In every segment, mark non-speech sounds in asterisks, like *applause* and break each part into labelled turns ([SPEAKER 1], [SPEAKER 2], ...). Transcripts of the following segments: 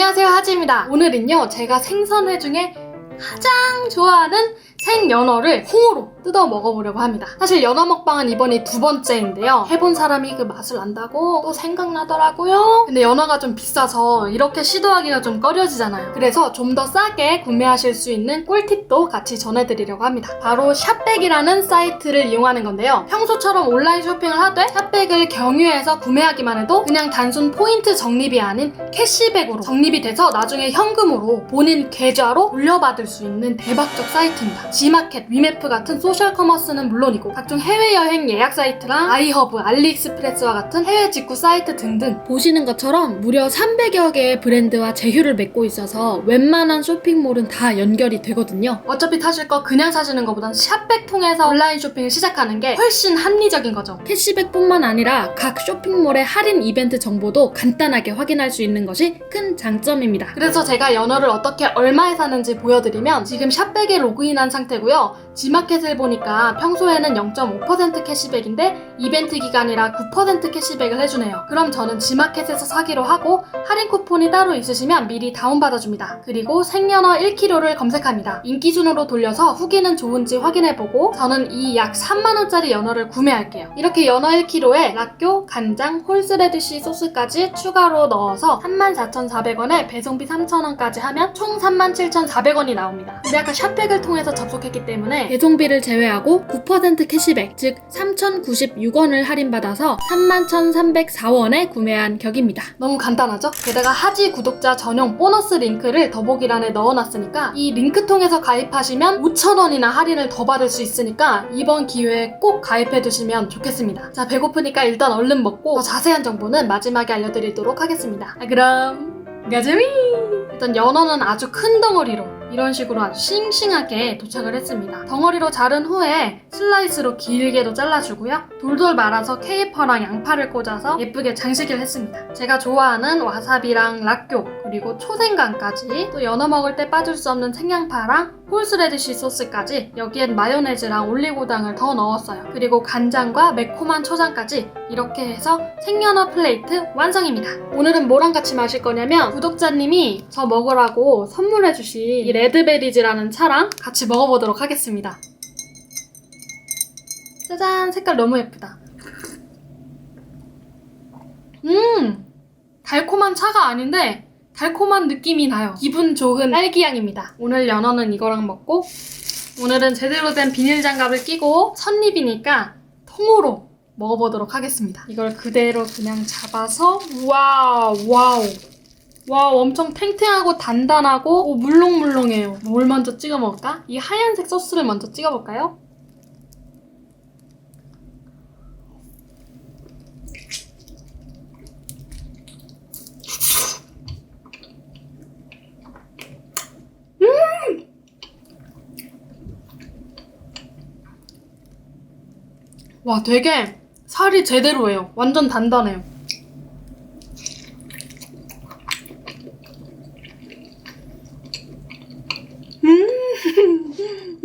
[SPEAKER 1] 안녕하세요 하지입니다. 오늘은요 제가 생선회 중에 가장 좋아하는 생연어를 홍어로 뜯어 먹어보려고 합니다. 사실 연어 먹방은 이번이 두 번째인데요. 해본 사람이 그 맛을 안다고 또 생각나더라고요. 근데 연어가 좀 비싸서 이렇게 시도하기가 좀 꺼려지잖아요. 그래서 좀 더 싸게 구매하실 수 있는 꿀팁도 같이 전해드리려고 합니다. 바로 샵백이라는 사이트를 이용하는 건데요. 평소처럼 온라인 쇼핑을 하되 샵백을 경유해서 구매하기만 해도 그냥 단순 포인트 적립이 아닌 캐시백으로 적립이 돼서 나중에 현금으로 본인 계좌로 돌려받을 수 있는 대박적 사이트입니다. G마켓, 위메프 같은 소셜 커머스는 물론이고 각종 해외여행 예약 사이트랑 아이허브, 알리익스프레스와 같은 해외 직구 사이트 등등 보시는 것처럼 무려 300여 개의 브랜드와 제휴를 맺고 있어서 웬만한 쇼핑몰은 다 연결이 되거든요. 어차피 타실 거 그냥 사시는 것보단 샵백 통해서 온라인 쇼핑을 시작하는 게 훨씬 합리적인 거죠. 캐시백뿐만 아니라 각 쇼핑몰의 할인 이벤트 정보도 간단하게 확인할 수 있는 것이 큰 장점입니다. 그래서 제가 연어를 어떻게 얼마에 사는지 보여드리면 지금 샵백에 로그인한 상 태고요. G마켓을 보니까 평소에는 0.5% 캐시백인데 이벤트 기간이라 9% 캐시백을 해주네요. 그럼 저는 G마켓에서 사기로 하고 할인 쿠폰이 따로 있으시면 미리 다운받아줍니다. 그리고 생연어 1kg를 검색합니다. 인기 순으로 돌려서 후기는 좋은지 확인해보고 저는 이 약 3만원짜리 연어를 구매할게요. 이렇게 연어 1kg에 락교, 간장, 홀스레드시 소스까지 추가로 넣어서 34,400원에 배송비 3,000원까지 하면 총 37,400원이 나옵니다. 근데 아까 샵백을 통해서 접 속했기 때문에 배송비를 제외하고 9% 캐시백, 즉 3,096원을 할인받아서 31,304원에 구매한 격입니다. 너무 간단하죠? 게다가 하지 구독자 전용 보너스 링크를 더보기란에 넣어놨으니까 이 링크 통해서 가입하시면 5,000원이나 할인을 더 받을 수 있으니까 이번 기회에 꼭 가입해두시면 좋겠습니다. 자, 배고프니까 일단 얼른 먹고 더 자세한 정보는 마지막에 알려드리도록 하겠습니다. 아, 그럼 가자미! 일단 연어는 아주 큰 덩어리로 이런 식으로 아주 싱싱하게 도착을 했습니다. 덩어리로 자른 후에 슬라이스로 길게도 잘라주고요. 돌돌 말아서 케이퍼랑 양파를 꽂아서 예쁘게 장식을 했습니다. 제가 좋아하는 와사비랑 락교 그리고 초생강까지 또 연어 먹을 때 빠질 수 없는 생양파랑 홀스레드시 소스까지 여기엔 마요네즈랑 올리고당을 더 넣었어요. 그리고 간장과 매콤한 초장까지 이렇게 해서 생연어 플레이트 완성입니다. 오늘은 뭐랑 같이 마실 거냐면 구독자님이 저 먹으라고 선물해주신 이 레드베리즈라는 차랑 같이 먹어보도록 하겠습니다. 짜잔 색깔 너무 예쁘다. 음 달콤한 차가 아닌데 달콤한 느낌이 나요. 기분 좋은 딸기향입니다. 오늘 연어는 이거랑 먹고 오늘은 제대로 된 비닐 장갑을 끼고 첫입이니까 통으로 먹어보도록 하겠습니다. 이걸 그대로 그냥 잡아서 와우 와우 와우 엄청 탱탱하고 단단하고 오, 물렁물렁해요. 뭘 먼저 찍어 먹을까? 이 하얀색 소스를 먼저 찍어 볼까요? 와, 되게 살이 제대로예요. 완전 단단해요. 음,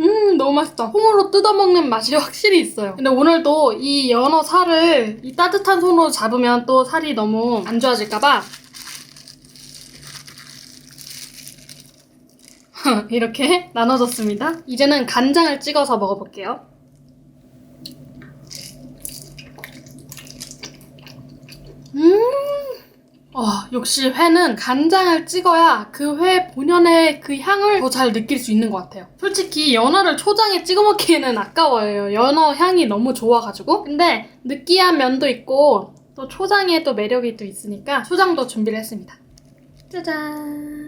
[SPEAKER 1] *laughs* 음, 너무 맛있다. 홍으로 뜯어먹는 맛이 확실히 있어요. 근데 오늘도 이 연어 살을 이 따뜻한 손으로 잡으면 또 살이 너무 안 좋아질까봐 *laughs* 이렇게 나눠줬습니다. 이제는 간장을 찍어서 먹어볼게요. 음, 와, 역시 회는 간장을 찍어야 그 회 본연의 그 향을 더 잘 느낄 수 있는 것 같아요. 솔직히 연어를 초장에 찍어 먹기에는 아까워요. 연어 향이 너무 좋아가지고. 근데 느끼한 면도 있고 또 초장에 또 매력이 또 있으니까 초장도 준비를 했습니다. 짜잔.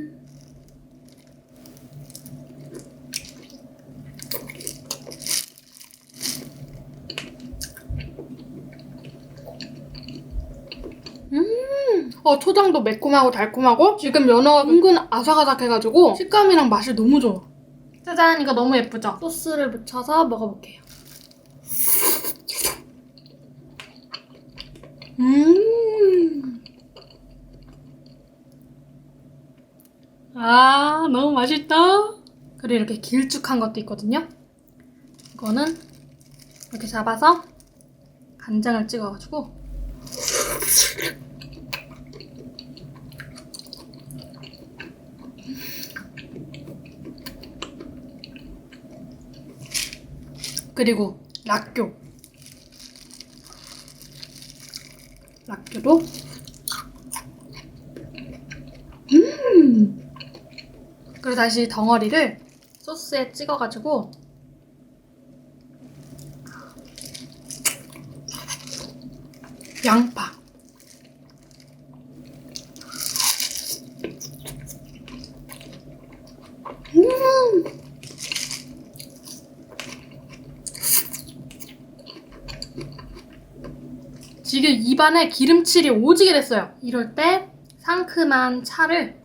[SPEAKER 1] 어, 초장도 매콤하고 달콤하고 지금 연어가 은근 아삭아삭해가지고 식감이랑 맛이 너무 좋아. 짜잔, 이거 너무 예쁘죠? 소스를 묻혀서 먹어볼게요. 음. 아, 너무 맛있다. 그리고 이렇게 길쭉한 것도 있거든요. 이거는 이렇게 잡아서 간장을 찍어가지고 그리고 락교. 락교도. 음! 그리고 다시 덩어리를 소스에 찍어가지고 양파. 지금 입안에 기름칠이 오지게 됐어요. 이럴 때 상큼한 차를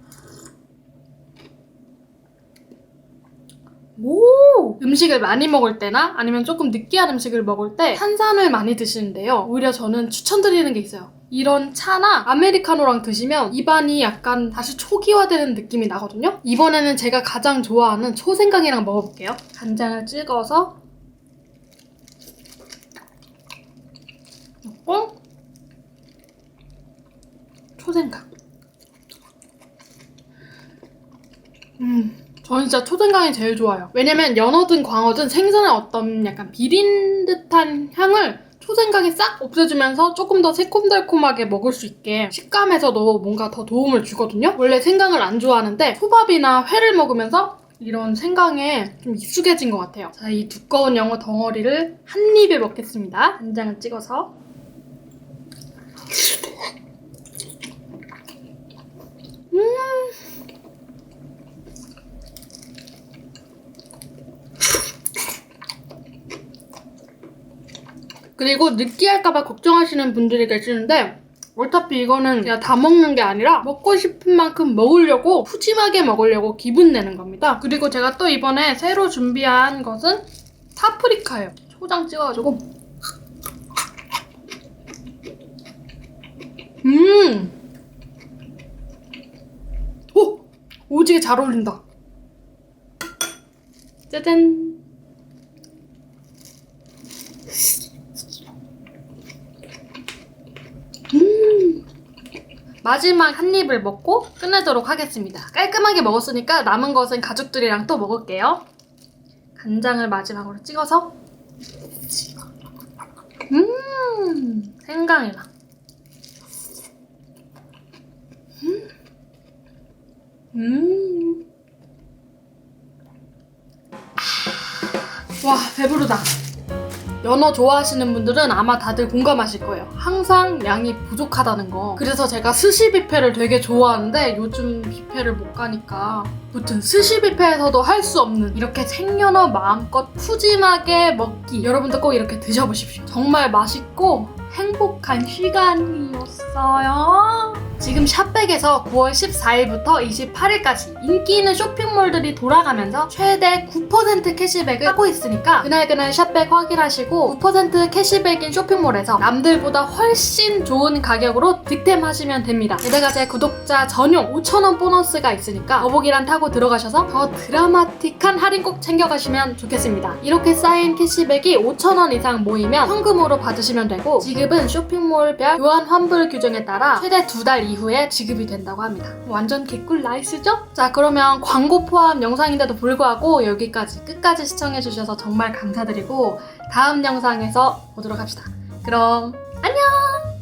[SPEAKER 1] 오! 음식을 많이 먹을 때나 아니면 조금 느끼한 음식을 먹을 때 탄산을 많이 드시는데요. 오히려 저는 추천드리는 게 있어요. 이런 차나 아메리카노랑 드시면 입안이 약간 다시 초기화되는 느낌이 나거든요. 이번에는 제가 가장 좋아하는 초생강이랑 먹어볼게요. 간장을 찍어서 넣고 초생강. 음, 저는 진짜 초생강이 제일 좋아요. 왜냐면 연어든 광어든 생선의 어떤 약간 비린 듯한 향을 초생강이 싹 없애주면서 조금 더 새콤달콤하게 먹을 수 있게 식감에서도 뭔가 더 도움을 주거든요. 원래 생강을 안 좋아하는데 초밥이나 회를 먹으면서 이런 생강에 좀 익숙해진 것 같아요. 자, 이 두꺼운 연어 덩어리를 한 입에 먹겠습니다. 간장을 찍어서. 그리고 느끼할까봐 걱정하시는 분들이 계시는데 어차피 이거는 그냥 다 먹는 게 아니라 먹고 싶은 만큼 먹으려고 푸짐하게 먹으려고 기분 내는 겁니다. 그리고 제가 또 이번에 새로 준비한 것은 파프리카예요. 초장 찍어가지고 음! 오! 오지게 잘 어울린다. 짜잔! 마지막 한 입을 먹고 끝내도록 하겠습니다. 깔끔하게 먹었으니까 남은 것은 가족들이랑 또 먹을게요. 간장을 마지막으로 찍어서 음 생강이랑 음. 음. 와 배부르다. 연어 좋아하시는 분들은 아마 다들 공감하실 거예요. 항상 양이 부족하다는 거. 그래서 제가 스시 뷔페를 되게 좋아하는데 요즘 뷔페를 못 가니까. 무튼 스시 뷔페에서도 할 수 없는 이렇게 생연어 마음껏 푸짐하게 먹기. 여러분들 꼭 이렇게 드셔보십시오. 정말 맛있고 행복한 시간이었어요. 지금 샵백에서 9월 14일부터 28일까지 인기 있는 쇼핑몰들이 돌아가면서 최대 9% 캐시백을 하고 있으니까 그날그날 샵백 확인하시고 9% 캐시백인 쇼핑몰에서 남들보다 훨씬 좋은 가격으로 득템하시면 됩니다. 게다가 제 구독자 전용 5,000원 보너스가 있으니까 더보기란 타고 들어가셔서 더 드라마틱한 할인 꼭 챙겨가시면 좋겠습니다. 이렇게 쌓인 캐시백이 5,000원 이상 모이면 현금으로 받으시면 되고 지급은 쇼핑몰별 교환 환불 규정에 따라 최대 두달 이후에 지급이 된다고 합니다. 완전 개꿀 나이스죠? 자 그러면 광고 포함 영상인데도 불구하고 여기까지 끝까지 시청해주셔서 정말 감사드리고 다음 영상에서 보도록 합시다. 그럼 안녕!